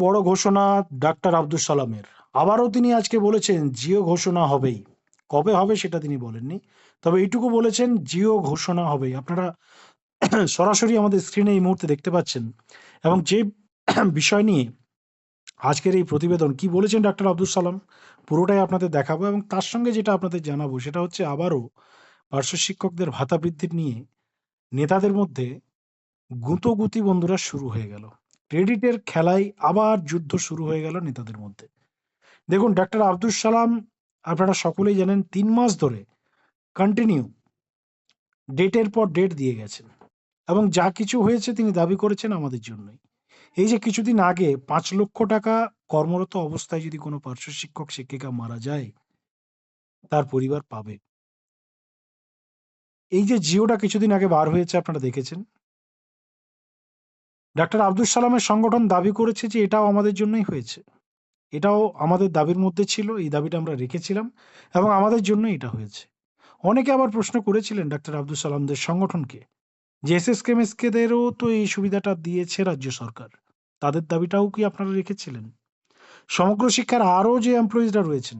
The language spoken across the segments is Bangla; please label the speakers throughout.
Speaker 1: বড় ঘোষণা ডাক্তার আব্দুল সালামের। আবারও তিনি আজকে বলেছেন, জিও ঘোষণা হবেই। কবে হবে সেটা তিনি বলেননি। তবে এইটুকু বলেছেন, জিও ঘোষণা হবেই। আপনারা সরাসরি আমাদের স্ক্রিনে এই মুহূর্তে দেখতে পাচ্ছেন। এবং যে বিষয় নিয়ে আজকের এই প্রতিবেদন, কি বলেছেন ডাক্তার আব্দুল সালাম, পুরোটাই আপনাদের দেখাবো এবং তার সঙ্গে যেটা আপনাদের জানাব, সেটা হচ্ছে আবারও পার্শ্ব শিক্ষকদের ভাতা বৃদ্ধির নিয়ে নেতাদের মধ্যে গুঁতোগুতি বন্ধুরা শুরু হয়ে গেল। ক্রেডিটের খেলায় আবার যুদ্ধ শুরু হয়ে গেল নেতাদের মধ্যে। দেখুন, ডাক্তার আব্দুল সালাম, আপনারা সকলেই জানেন, তিন মাস ধরে কন্টিনিউ ডেটের পর ডেট দিয়ে গেছেন এবং যা কিছু হয়েছে তিনি দাবি করেছেন আমাদের জন্যই। এই যে কিছুদিন আগে পাঁচ লক্ষ টাকা কর্মরত অবস্থায় যদি কোনো পার্শ্ব শিক্ষক, শিক্ষিকা মারা যায়, তার পরিবার পাবে। এই যে জিওটা কিছুদিন আগে বার হয়েছে, আপনারা দেখেছেন। ডাক্তার আব্দুল সালামের সংগঠন দাবি করেছে যে এটাও আমাদের জন্যই হয়েছে। এটাও আমাদের দাবির মধ্যে ছিল, এই দাবিটা আমরা রেখেছিলাম এবং আমাদের জন্যই এটা হয়েছে। অনেকে আবার প্রশ্ন করেছিলেন ডাক্তার আব্দুল সালামদের সংগঠনকে যে এস এস কেমএসকেদেরও তো এই সুবিধাটা দিয়েছে রাজ্য সরকার। তাদের দাবিটাও কি আপনারা রেখেছিলেন? সমগ্র শিক্ষার আরও যে এমপ্লয়িজরা রয়েছেন,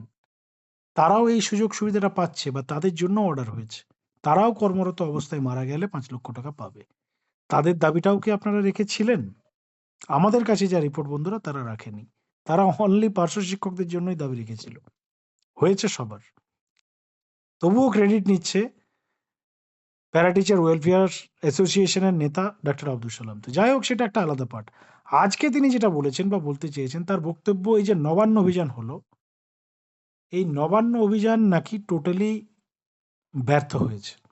Speaker 1: তারাও এই সুযোগ সুবিধাটা পাচ্ছে বা তাদের জন্য অর্ডার হয়েছে। তারাও কর্মরত অবস্থায় মারা গেলে পাঁচ লক্ষ টাকা পাবে। তাদের দাবিটাও কি আপনারা রেখেছিলেন? আমাদের কাছে যা রিপোর্ট বন্ধুরা, তারা রাখেনি। তারা অনলি পার্শ্ব শিক্ষকদের জন্যই দাবি রেখেছিল। হয়েছে সবার। তবুও ক্রেডিট নিচ্ছে প্যারা টিচার ওয়েলফেয়ার অ্যাসোসিয়েশনের নেতা ডাক্তার আব্দুল সালাম। তো যাই হোক, সেটা একটা আলাদা পার্ট আজকে তিনি যেটা বলেছেন বা বলতে চেয়েছেন, তার বক্তব্য এই যে নবান্ন অভিযান হলো, এই নবান্ন অভিযান নাকি টোটালি ব্যর্থ হয়েছে।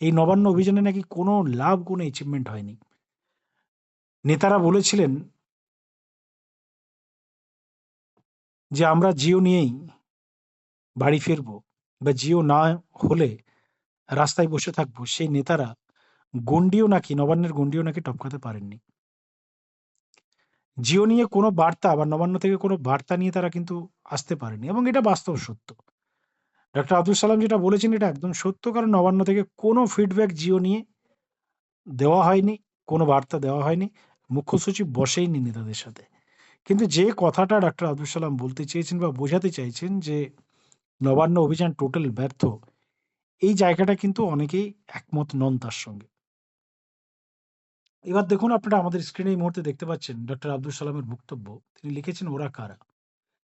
Speaker 1: এই নবান্ন অভিযানে নাকি কোনো লাভ, কোনো অ্যাচিভমেন্ট হয়নি। নেতারা বলেছিলেন যে, আমরা জিও নিয়েই বাড়ি ফিরবো বা জিও না হলে রাস্তায় বসে থাকব। সেই নেতারা গন্ডিও নাকি, নবান্নের গন্ডিও নাকি টপকাতে পারেননি। জিও নিয়ে কোনো বার্তা বা নবান্ন থেকে কোনো বার্তা নিয়ে তারা কিন্তু আসতে পারেনি এবং এটা বাস্তব সত্য। ডক্টর আব্দুল সালাম যেটা বলেছেন, এটা একদম সত্য। কারণ নবান্ন থেকে কোনো ফিডব্যাক জিও নিয়ে দেওয়া হয়নি, কোনো বার্তা দেওয়া হয়নি। মুখ্য সচিব বসেইনি নেতাদের সাথে। কিন্তু যে কথাটা ডাক্তার আব্দুল সালাম বলতে চেয়েছেন বা বোঝাতে চাইছেন যে নবান্ন অভিযান টোটাল ব্যর্থ, এই জায়গাটা কিন্তু অনেকেই একমত নন তার সঙ্গে। এবার দেখুন, আপনারা আমাদের স্ক্রিনে এই মুহূর্তে দেখতে পাচ্ছেন ডক্টর আব্দুল সালামের বক্তব্য। তিনি লিখেছেন, ওরা কারা?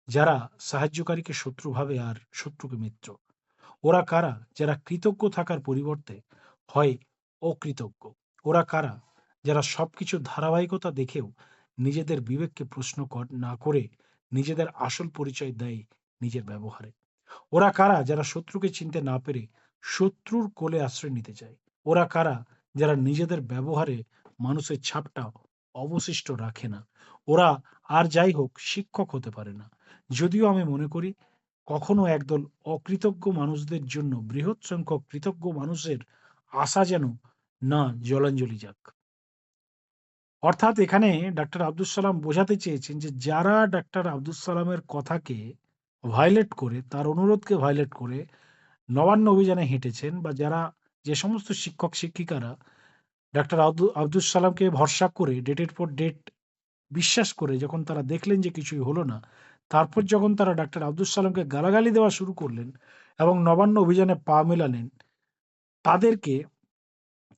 Speaker 1: যারা সাহায্যকারীকে শত্রু ভাবে আর শত্রুকে মিত্র। ওরা কারা? যারা কৃতজ্ঞ থাকার পরিবর্তে হয় অকৃতজ্ঞ। ওরা কারা? যারা সবকিছু ধারাবাহিকতা দেখেও নিজেদের বিবেককে প্রশ্ন না করে নিজেদের আসল পরিচয় দেয় নিজের ব্যবহারে। ওরা কারা? যারা শত্রুকে চিনতে না পেরে শত্রুর কোলে আশ্রয় নিতে চায়। ওরা কারা? যারা নিজেদের ব্যবহারে মানুষের ছাপটা অবশিষ্ট রাখে না। ওরা আর যাই হোক শিক্ষক হতে পারে না। যদিও আমি মনে করি কখনো একদল অকৃতজ্ঞ মানুষদের জন্য বৃহৎ সংখ্যক কৃতজ্ঞ মানুষের আশা যেন না জলাঞ্জলি যাক। অর্থাৎ এখানে ডাক্তার আব্দুল সালাম বোঝাতে চেয়েছেন যে, যারা ডাক্তার আব্দুল সালামের কথাকে ভায়োলেট করে, তার অনুরোধকে ভায়োলেট করে নবান্ন অভিযানে হেঁটেছেন বা যারা যে সমস্ত শিক্ষক শিক্ষিকারা ডাক্তার আব্দুল সালামকে ভরসা করে ডেটের পর ডেট বিশ্বাস করে যখন তারা দেখলেন যে কিছুই হলো না তারপর যখন তারা ডাক্তার আব্দুল সালামকে গালাগালি দেওয়া শুরু করলেন এবং নবান্ন অভিযানে পা মেলালেন, তাদেরকে,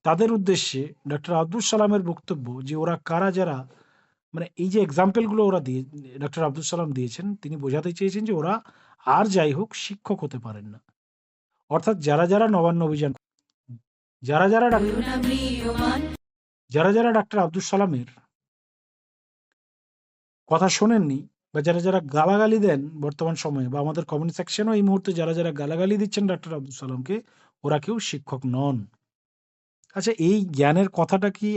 Speaker 1: তাদের উদ্দেশ্যে ডক্টর আব্দুল সালামের বক্তব্য যে ওরা কারা যারা মানে এই যে এক্সাম্পলগুলো ওরা দিয়ে ডক্টর আব্দুল সালাম দিয়েছেন, তিনি বোঝাতে চেয়েছেন যে ওরা আর যাই হোক শিক্ষক হতে পারেন না। অর্থাৎ যারা যারা নবান্ন অভিযান, যারা যারা যারা যারা ডাক্তার আব্দুল সালামের কথা শোনেননি বা যারা যারা গালাগালি দেন বর্তমান সময়ে বা আমাদের কমেন্ট সেকশনেও এই মুহূর্তে যারা যারা গালাগালি দিচ্ছেন ডাক্তার আব্দুল সালামকে, ওরা কেউ শিক্ষক নন। আচ্ছা এই জ্ঞানের কথাটা কি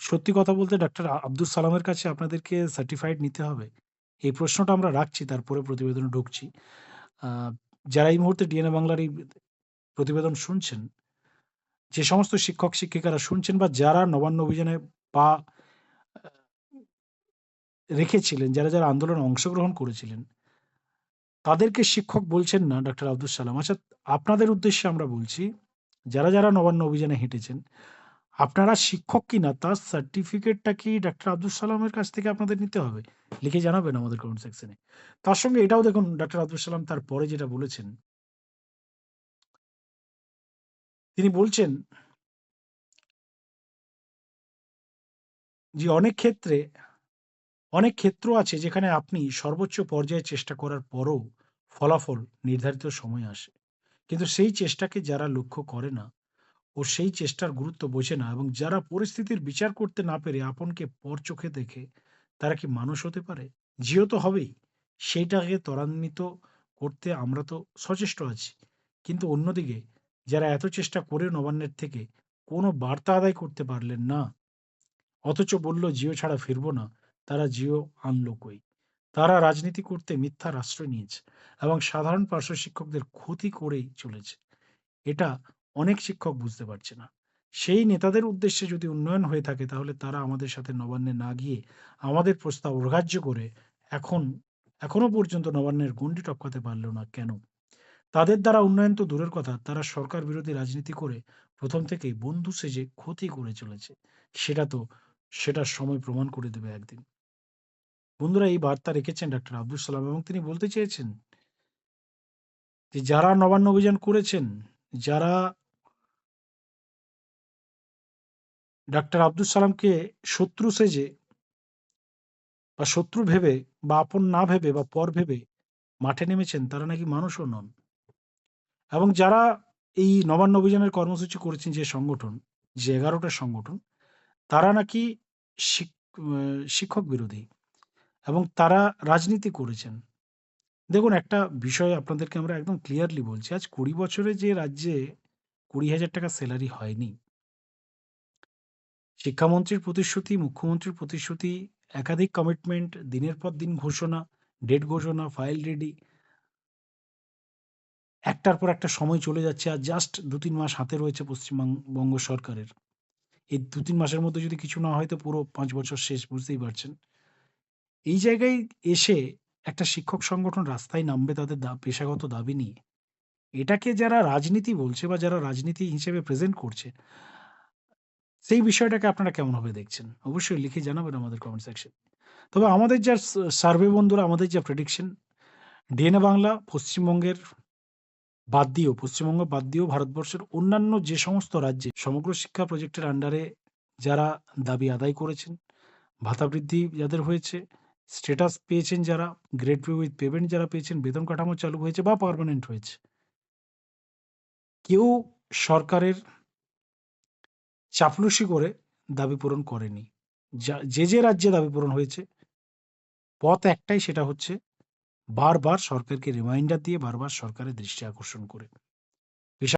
Speaker 1: সত্যি কথা বলতে ডাক্তার আব্দুল সালামের কাছে আপনাদেরকে সার্টিফাইড নিতে হবে? এই প্রশ্নটা আমরা রাখছি, তারপরে প্রতিবেদনে ঢুকছি। যারা এই মুহূর্তে ডিএনএ বাংলার এই প্রতিবেদন শুনছেন, যে সমস্ত শিক্ষক শিক্ষিকারা শুনছেন বা যারা নবান্ন অভিযানে পা রেখেছিলেন, যারা যারা আন্দোলনে অংশগ্রহণ করেছিলেন, তাদেরকে শিক্ষক বলছেন না ডক্টর আব্দুল সালাম। আচ্ছা আপনাদের উদ্দেশ্যে আমরা বলছি, যারা যারা নবান্ন অভিযানে হেঁটেছেন, আপনারা শিক্ষক কিনা, তার সার্টিফিকেটটা কি ডাক্তার আব্দুল সালামের কাছ থেকে আপনাদের নিতে হবে? লিখে জানাবেন আমাদের কমেন্ট সেকশনে তার সঙ্গে এটাও দেখুন, ডাক্তার আব্দুল সালাম তার পরে যেটা বলেছেন, তিনি বলছেন যে অনেক ক্ষেত্রে অনেক ক্ষেত্র আছে যেখানে আপনি সর্বোচ্চ পর্যায়ে চেষ্টা করার পরও ফলাফল নির্ধারিত সময় আসে। কিন্তু সেই চেষ্টাকে যারা লক্ষ্য করে না ও সেই চেষ্টার গুরুত্ব বোঝে না এবং যারা পরিস্থিতির বিচার করতে না পেরে আপনকে পর চোখে দেখে, তারা কি মানুষ হতে পারে? জিও তো হবেই। সেইটাকে ত্বরান্বিত করতে আমরা তো সচেষ্ট আছি। কিন্তু অন্যদিকে, যারা এত চেষ্টা করে নবান্নের থেকে কোনো বার্তা আদায় করতে পারলেন না, অথচ বলল জিও ছাড়া ফিরবো না। তারা জিও আনলো কই তারা রাজনীতি করতে মিথ্যার আশ্রয় নিয়েছে এবং সাধারণ পার্শ্ব শিক্ষকদের ক্ষতি করেই চলেছে। এটা অনেক শিক্ষক বুঝতে পারছে না। সেই নেতাদের উদ্দেশ্যে যদি উন্নয়ন হয়ে থাকে তাহলে তারা আমাদের সাথে নবান্নে না গিয়ে আমাদের প্রস্তাব অগ্রাহ্য করে এখন, এখনও পর্যন্ত নবান্নের গণ্ডি টপকাতে পারল না কেন? তাদের দ্বারা উন্নয়ন তো দূরের কথা, তারা সরকার বিরোধী রাজনীতি করে প্রথম থেকেই বন্ধু সেজে ক্ষতি করে চলেছে। সেটা তো সেটা সময় প্রমাণ করে দেবে একদিন। বন্ধুরা এই বার্তা রেখেছেন ডাক্তার আব্দুল সালাম এবং তিনি বলতে চেয়েছেন যে যারা নবান্ন অভিযান করেছেন, যারা ডাক্তার আব্দুল সালামকে শত্রু সেজে বা শত্রু ভেবে বা আপন না ভেবে বা পর ভেবে মাঠে নেমেছেন, তারা নাকি মানুষও নন। এবং যারা এই নবান্ন অভিযানের কর্মসূচি করেছেন যে সংগঠন, যে এগারোটা সংগঠন, তারা নাকি শিক- শিক্ষক বিরোধী। এবং তারা রাজনীতি করেছেন। দেখুন, একটা বিষয় আপনাদেরকে আমরা একদম ক্লিয়ারলি বলছি, আজ কুড়ি বছরে যে রাজ্যে কুড়ি হাজার টাকা স্যালারি হয়নি, শিক্ষামন্ত্রীর প্রতিশ্রুতি, মুখ্যমন্ত্রীর প্রতিশ্রুতি, একাধিক কমিটমেন্ট দিনের পর দিন ঘোষণা ডেট ঘোষণা ফাইল রেডি একটার পর একটা সময় চলে যাচ্ছে আর জাস্ট দু তিন মাস হাতে রয়েছে পশ্চিমবঙ্গ সরকারের। এই দু তিন মাসের মধ্যে যদি কিছু না হয় তো পুরো পাঁচ বছর শেষ, বুঝতেই পারছেন। এই জায়গায় এসে একটা শিক্ষক সংগঠন রাস্তায় নামবে তাদের দা- পেশাগত দাবি নিয়ে। এটাকে যারা রাজনীতি বলছে বা যারা রাজনীতি হিসেবে প্রেজেন্ট করছে, সেই বিষয়টাকে আপনারা কেমনভাবে দেখছেন? অবশ্যই লিখে জানাবেন আমাদের কমেন্ট সেকশন তবে আমাদের যা সার্ভে বন্ধুরা, আমাদের যা প্রেডিকশন ডিএনএ বাংলা, পশ্চিমবঙ্গের বাদ দিয়েও, পশ্চিমবঙ্গ বাদ দিয়েও ভারতবর্ষের অন্যান্য যে সমস্ত রাজ্যে সমগ্র শিক্ষা প্রজেক্টের আন্ডারে যারা দাবি আদায় করেছেন, ভাতা বৃদ্ধি যাদের হয়েছে স্ট্যাটাস পেয়েছেন যারা গ্রেড পে উইথ পেমেন্ট যারা পেয়েছেন, বেতন কাঠামো চালু হয়েছে বা পারমানেন্ট হয়েছে। কেউ সরকারের চাপলুসি করে দাবি পূরণ করেনি। যে যে রাজ্যে দাবি পূরণ হয়েছে, পথ একটাই সেটা হচ্ছে বারবার সরকারকে রিমাইন্ডার দিয়ে বারবার সরকারের দৃষ্টি আকর্ষণ করে।